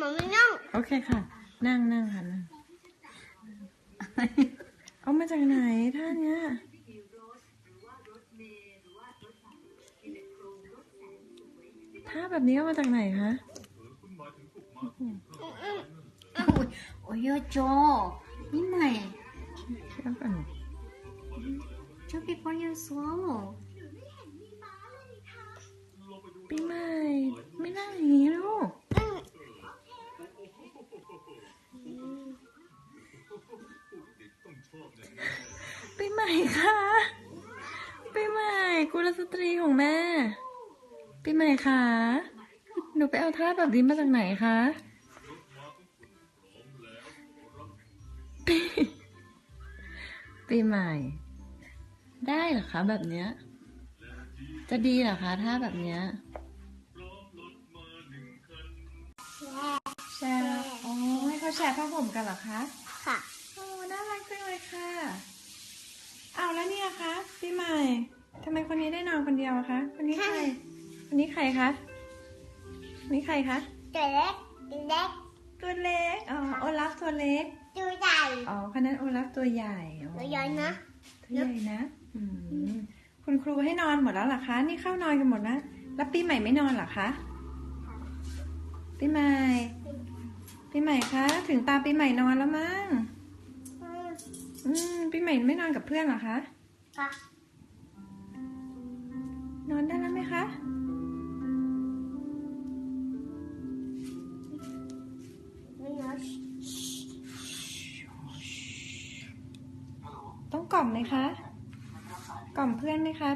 มันไม่นั่งโอเคค่ะ นั่งนั่งค่ะนั่งเอามาจากไหนท่านเนี้ยท่าแบบนี้เอามาจากไหนคะโอ้ยโจ นี่ใหม่เชื่อก่อนชอบพี่ ปีใหม่ค่ะปีใหม่กุลสตรีของแม่ปีใหม่ค่ะหนูไปเอาท่าแบบนี้มาจากไหนคะปีปีใหม่ ได้เหรอคะแบบเนี้ย จะดีเหรอคะถ้าแบบเนี้ยแชร์อ๋อให้เขาแชร์ผ้าห่มกันเหรอคะ ค่ะ โอ้น่ารักจังเลยค่ะเอาวแล้วเนี่ย คะพี่ใหม่ทำไมคนนี้ได้นอนคนเดียวอะคะคนนี้ใครคนนี้ใครคะคนนี้ใครคะตัวเล็กตัวเล็กตัวเล็กอ๋อโอลาฟตัวเล็ก ตัวใหญ่อ๋อคนนั้นโอลาฟตัวใหญ่อ๋อตัวใหญ่นะตัวใหญ่นะอืมคุณครูให้นอนหมดแล้วเหรอคะ นี่เข้านอนกันหมดนะแล้วปีใหม่ไม่นอนเหรอคะปีใหม่ปีใหม่คะถึงตาปีใหม่นอนแล้วมั้งอืมอืมปีใหม่ไม่นอนกับเพื่อนเหรอคะ ค่ะ นอนได้แล้วไหมคะไม่นอนต้องกล่อมไหมคะ กล่อมเพื่อนไหมคะ